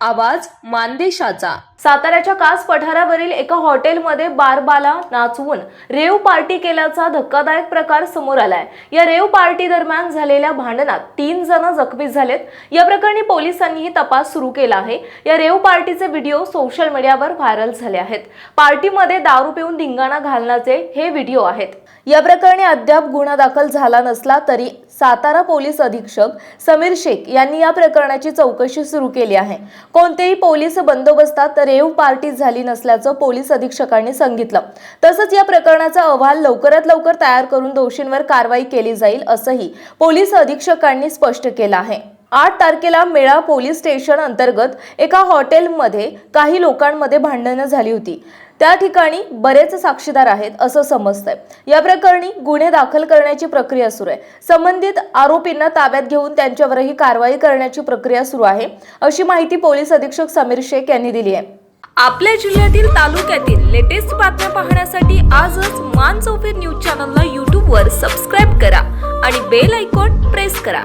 आवाज मानदेशाचा. साताऱ्याच्या कास पठारावरील एका हॉटेलमध्ये बारबाला नाचवून रेव पार्टी केल्याचा धक्कादायक प्रकार समोर आलाय. या रेव पार्टी दरम्यान झालेल्या भांडणात तीन जण जखमी झालेत. या प्रकरणी पोलिसांनीही तपास सुरू केला आहे. या रेव पार्टीचे व्हिडिओ सोशल मीडियावर व्हायरल झाले आहेत. पार्टीमध्ये दारू पिऊन धिंगाणा घालण्याचे हे व्हिडिओ आहेत. या प्रकरणी अद्याप गुन्हा दाखल झाला नसला तरी सातारा पोलीस अधीक्षक समीर शेख यांनी या प्रकरणाची चौकशी सुरू केली आहे. कोणतेही पोलीस बंदोबस्तात रेव पार्टी झाली नसल्याचं पोलीस अधीक्षकांनी सांगितलं. तसंच या प्रकरणाचा अहवाल लवकरात लवकर तयार करून दोषींवर कारवाई केली जाईल असंही पोलीस अधीक्षकांनी स्पष्ट केलं आहे. आठ तारखेला मेळा पोलीस स्टेशन अंतर्गत एका हॉटेलमध्ये काही लोकांमध्ये भांडणं झाली होती. त्या ठिकाणी बरेच साक्षीदार आहेत असं समजतंय. या प्रकरणी गुन्हे दाखल करण्याची प्रक्रिया सुरू आहे. संबंधित आरोपींना ताब्यात घेऊन त्यांच्यावरही कारवाई करण्याची प्रक्रिया सुरू आहे अशी माहिती पोलीस अधीक्षक समीर शेख यांनी दिली आहे. आपल्या जिल्ह्यातील तालुक्यातील लेटेस्ट बातम्या पाहण्यासाठी आजच मान चौफेर न्यूज चॅनलला यूट्यूबवर सबस्क्राईब करा आणि बेल आयकॉन प्रेस करा.